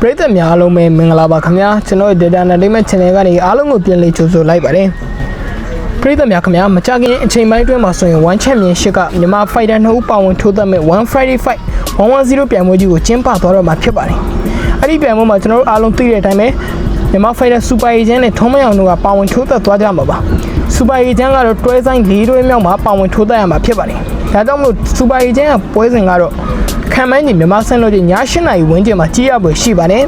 ပရိသတ်များအားလုံးပဲမင်္ဂလာပါခင်ဗျာကျွန်တော်ရဲ့ Data Entertainment Channel ကနေအားလုံးကိုပြန်လည်ကြိုဆိုလိုက်ပါတယ်ပရိသတ်များခင်ဗျာမကြခင်အချိန်ပိုင်းအတွင်းမှာဆိုရင် One Championship ကမြန်မာ Fighter နှစ်ဦးပါဝင်ထိုးသက်မဲ့ One Friday Fight 110ပြိုင်ပွဲကြီးကိုကျင်းပသွားတော့မှာဖြစ်ပါတယ်အဲ့ဒီပြိုင်ပွဲမှာကျွန်တော်တို့အားလုံးသိတဲ့အတိုင်းပဲမြန်မာ Fighter Super Agent နဲ့ထုံးမယောင်တို့ကပါဝင်ထိုးသက်သွားကြမှာပါ Super Agent ကတော့တွဲဆိုင်၄တွဲမြောက်မှာပါဝင်ထိုးသက်ရမှာဖြစ်ပါတယ်ဒါကြောင့်မလို့ Super Agent ကပွဲစဉ်ကတော့ခံမှန်းကြီးမြန်မာစံတော်ကြီးည8နာရီဝန်းကျင်မှာကြီးရပွဲရှိပါတယ်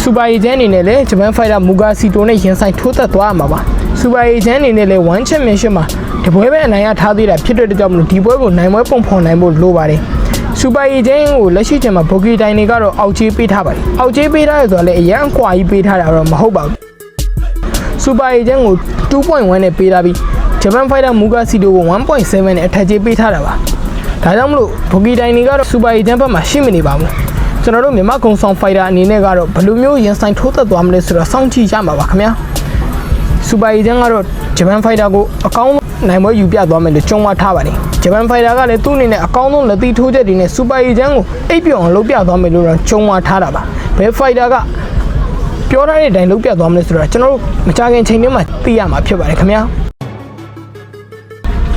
စူပါအေဂျင့်အနေနဲ့လည်းဂျပန်ဖိုင်တာမူဂါစီတိုနဲ့ရင်ဆိုင်ထိုးသက်သွားရမှာပါစူပါအေဂျင့်အနေနဲ့လည်း1 championship မှာတပွဲပဲအနိုင်ရထားသေးတာဖြစ်တဲ့အတွက်ကြောင့်မလို့ဒီပွဲကိုနိုင်ပွဲပုံဖော်နိုင်ဖို့လိုပါတယ်စူပါအေဂျင့်ကိုလက်ရှိချိန်မှာဘိုဂီတိုင်းတွေကတော့အောက်ချေးပေးထားပါတယ်အောက်ချေးပေးထားရဆိုတော့လည်းအရန်ကွာကြီးပေးထားတာတော့မဟုတ်ပါဘူး စူပါအေဂျင့်ကို2.1နဲ့ပေးထားပြီးဂျပန်ဖိုင်တာမူဂါစီတိုကို1.7နဲ့အထက်ချေးပေးထားတာပါဒါကြောင့်မလို့ဘိုဂီတိုင်းတွေကတော့စူပါအေဂျင့်ဘက်မှာရှိမနေပါဘူးကျွန်တော်တို့မြန်မာကုံဆောင်ဖိုက်တာအနေနဲ့ကတော့ဘယ်လိုမျိုးရင်ဆိုင်ထိုးသက်သွားမလဲဆိုတော့စောင့်ကြည့်ရမှာပါခင်ဗျာစူပါအေဂျင့်ကတော့ဂျပန်ဖိုက်တာကိုအကောင်းဆုံးနိုင်ပွဲယူပြသွားမယ်လို့ကြုံဝါထားပါတယ်ဂျပန်ဖိုက်တာကလည်းသူ့အနေနဲ့အကောင်းဆုံးလက်သီးထိုးချက်တွေနဲ့စူပါအေဂျင့်ကိုအိပ်ပျော်အောင်လုပ်ပြသွားမယ်လို့တော့ကြုံဝါထားတာပါဘယ်ဖိုက်တာက ပြောထားတဲ့အတိုင်းလုပ်ပြသွားမလဲဆိုတော့ကျွန်တော်တို့မကြခင်ချိန်တွင်းမှာသိရမှာဖြစ်ပါတယ်ခင်ဗျာ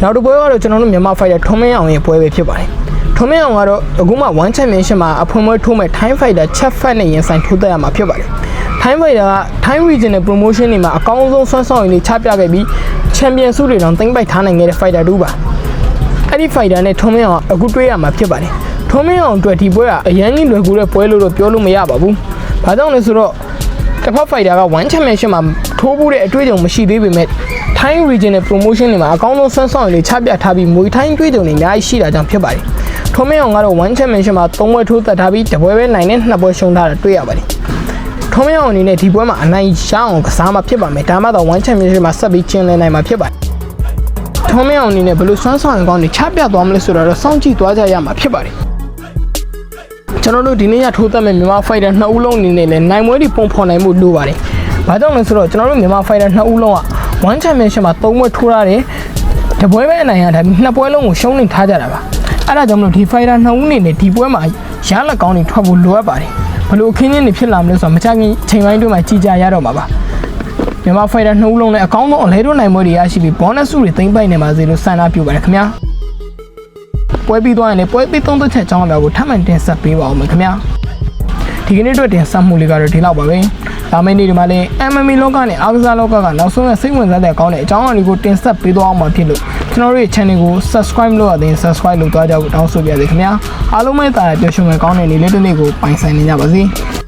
နောက်တစ်ပွဲကတော့ကျွန်တော်တို့မြန်မာဖိုက်တာထုံးမင်းအောင်ရဲ့ပွဲပဲဖြစ်ပါတယ်ထုံးမင်းအောင်ကတော့အခုမှ1 championship မှာအဖွင့်ပွဲထိုးမဲ့ time fighter chat fight နဲ့ရင်ဆိုင်ထိုးသက်ရမှာဖြစ်ပါတယ် time fighter က time regional promotion တွေမှာအကောင်းဆုံးဆွမ်းဆောင်ရည်တွေချပြခဲ့ပြီး champion ဆုတွေတောင်သိမ်းပိုက်ထားနိုင်ခဲ့တဲ့ fighter တူပါအဲ့ဒီ fighter နဲ့ထုံးမင်းအောင်ကအခုတွေ့ရမှာဖြစ်ပါတယ်ထုံးမင်းအောင်အတွက်ဒီပွဲကအရန်ကြီးလွယ်ကူတဲ့ပွဲလို့တော့ပြောလို့မရပါဘူးဘာကြောင့်လဲဆိုတော့ တစ်ဖက် fighter က1 championship မှာထိုးဖို့တဲ့အတွေ့အကြုံမရှိသေးပေမဲ့ Thai regional promotion တွေမှာအကောင်းဆုံးဆွမ်းဆောင်ရည်တွေချပြထားပြီးမွေထိုင်းတွေ့ကြုံတွေအများကြီးရှိတာကြောင့်ဖြစ်ပါတယ်။ထုံးမင်းအောင်ကတော့1 championship မှာ3ပွဲထိုးသက်ထားပြီးတပွဲပဲနိုင်နဲ့2ပွဲရှုံးထားတာတွေ့ရပါတယ်။ထုံးမင်းအောင်အနေနဲ့ဒီပွဲမှာအနိုင်ရအောင်ကစားမှာဖြစ်ပါမယ်။ဒါမှတော့1 championship မှာဆက်ပြီးကျင်းလည်နိုင်မှာဖြစ်ပါတယ်။ထုံးမင်းအောင်အနေနဲ့ဘယ်လိုဆွမ်းဆောင်ရည်ကောင်းတွေချပြသွားမလဲဆိုတော့စောင့်ကြည့်သွားကြရမှာဖြစ်ပါတယ်။ ကျွန်တော်တို့ဒီနေ့ရထိုးသက်မဲ့မြန်မာ fighter နှစ်ဦးလုံးအနေနဲ့လည်းနိုင်ပွဲတွေပုံဖော်နိုင်မှုလိုပါတယ်။ဘာကြောင့်လဲဆိုတော့ကျွန်တော်တို့မြန်မာ fighter နှစ်ဦးလုံးက1 championship မှာ3ပွဲထိုးထားတယ်။တပွဲပဲအနိုင်ရတာပြီးနှစ်ပွဲလုံးကိုရှုံးနေထားကြတာပါ။အဲ့ဒါကြောင့်မလို့ဒီ fighter နှစ်ဦးအနေနဲ့ဒီပွဲမှာရလက်ကောင်းတွေထွက်ဖို့လိုအပ်ပါတယ်။ဘလို့အခင်းချင်းတွေဖြစ်လာမလဲဆိုတော့မချခင်ချိန်ပိုင်းတွင်းမှာကြည်ကြရတော့မှာပါ။မြန်မာ fighter နှစ်ဦးလုံးလည်းအကောင်းဆုံးအလဲတို့နိုင်ပွဲတွေရရှိပြီး bonus စုတွေသိမ်းပိုက်နေပါစေလို့ဆန္ဒပြုပါတယ်ခင်ဗျာ။ ပွဲပြီးသွားရင်လည်းပွဲပြီးသုံးသက်ချက်အကြောင်းအရာကိုထပ်မံတင်ဆက်ပေးပါဦးမယ်ခင်ဗျာ။ဒီကနေ့အတွက်တင်ဆက်မှုလေးကတော့ဒီလောက်ပါပဲ။ဒါမယ့်နေ့ဒီမှာလည်း MMA လောကနဲ့အားကစားလောကကနောက်ဆုံးရစိတ်ဝင်စားတဲ့အကောင်းတဲ့အကြောင်းအရာတွေကိုတင်ဆက်ပေးသွားအောင်မှာဖြစ်လို့ကျွန်တော်တို့ရဲ့ channel ကို subscribe လုပ်ရတဲ့ subscribe လုပ်သွားကြဖို့တောင်းဆိုပါရစေခင်ဗျာ။အားလုံးပဲတာပျော်ရွှင်မဲ့ကောင်းတဲ့နေ့လေးတစ်နေ့ကိုပိုင်ဆိုင်နေကြပါစေ။